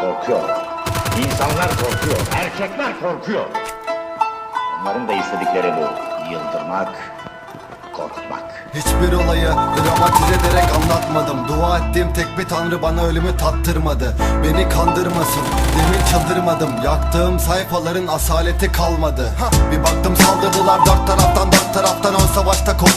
Korkuyor. İnsanlar korkuyor. Erkekler korkuyor. Onların da istedikleri bu. Yıldırmak, korkutmak. Hiçbir olayı dramatize ederek anlatmadım Dua ettiğim tek bir tanrı bana ölümü tattırmadı Beni kandırmasın demin çıldırmadım Yaktığım sayfaların asaleti kalmadı Bir baktım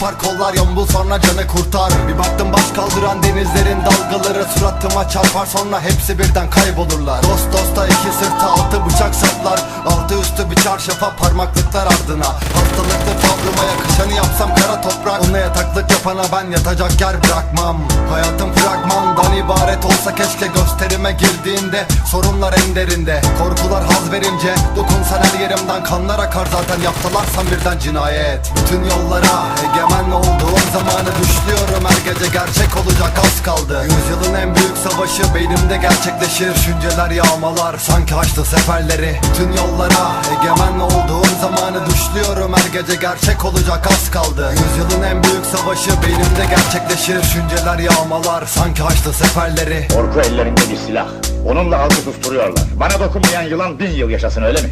kopar kollar yambul sonra canı kurtar. Bir baktım baş kaldıran denizlerin dalgaları Suratıma çarpar sonra hepsi birden kaybolurlar. Dost dosta iki sırta altı bıçak saplar Altı üstü bir çarşafa parmaklıklar ardına. Hastalıklı tavrıma yakışanı yapsam kara toprak. Ona yataklık yapana ben yatacak yer bırakmam. Hayatım fragmandan ibaret olsa keşke gösterime girdiğinde Sorunlar en derinde. Korkular haz verince Dokunsan her yerimden kanlar akar. Zaten Yaptılarsan birden cinayet. Bütün yollara zamanı düşlüyorum Her gece gerçek olacak az kaldı Yüzyılın en büyük savaşı beynimde gerçekleşir Düşünceler yağmalar sanki açtı seferleri Bütün yollara egemen olduğum zamanı düşlüyorum Her gece gerçek olacak az kaldı Yüzyılın en büyük savaşı beynimde gerçekleşir Düşünceler yağmalar sanki açtı seferleri Korku ellerinde bir silah. Onunla halkı susturuyorlar. Bana dokunmayan yılan bin yıl yaşasın öyle mi?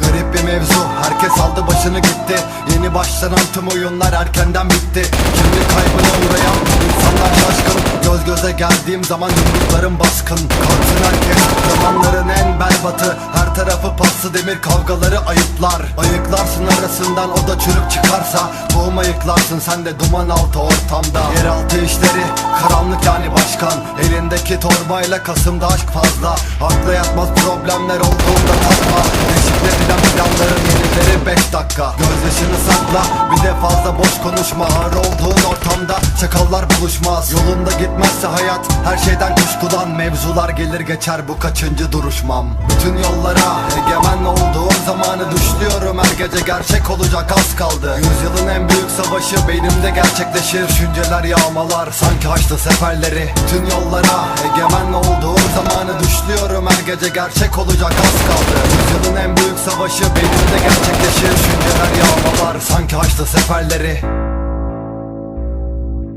Garip bir mevzu. Herkes aldı başını gitti. Yeni başlanan tüm oyunlar erkenden bitti. Kimlik kaybına uğrayan insanlar şaşkın. Göz göze geldiğim zaman yumruklarım baskın. Kalksın herkes zamanların en berbatı. Her tarafı paslı demir kavgaları ayıplar. Ayıklarsın arasından o da çürük çıkarsa. Boğum ayıklarsın sen de duman altı ortamda. Yeraltı işleri karanlık yani başkan. Elindeki torbayla kasımda aşk fazla. Akla yatmaz problemler olduğunda yenileri 5 dakika. Gözyaşını sakla bir de fazla boş konuşma. Ağır olduğun ortamda çakallar buluşmaz. Yolunda gitmezse hayat her şeyden kuşkulan Mevzular gelir geçer bu kaçıncı duruşmam. Bütün yollara egemen olduğum zamanı düşlüyorum. Her gece gerçek olacak az kaldı. Yüzyılın en büyük savaşı beynimde gerçekleşir. Düşünceler yağmalar sanki açtı seferleri. Bütün yollara egemen olduğum zamanı düşlüyorum. Her gece gerçek olacak az kaldı. Yüzyılın en büyük savaşı beynimde gerçekleşir. Düşünceler açtı seferleri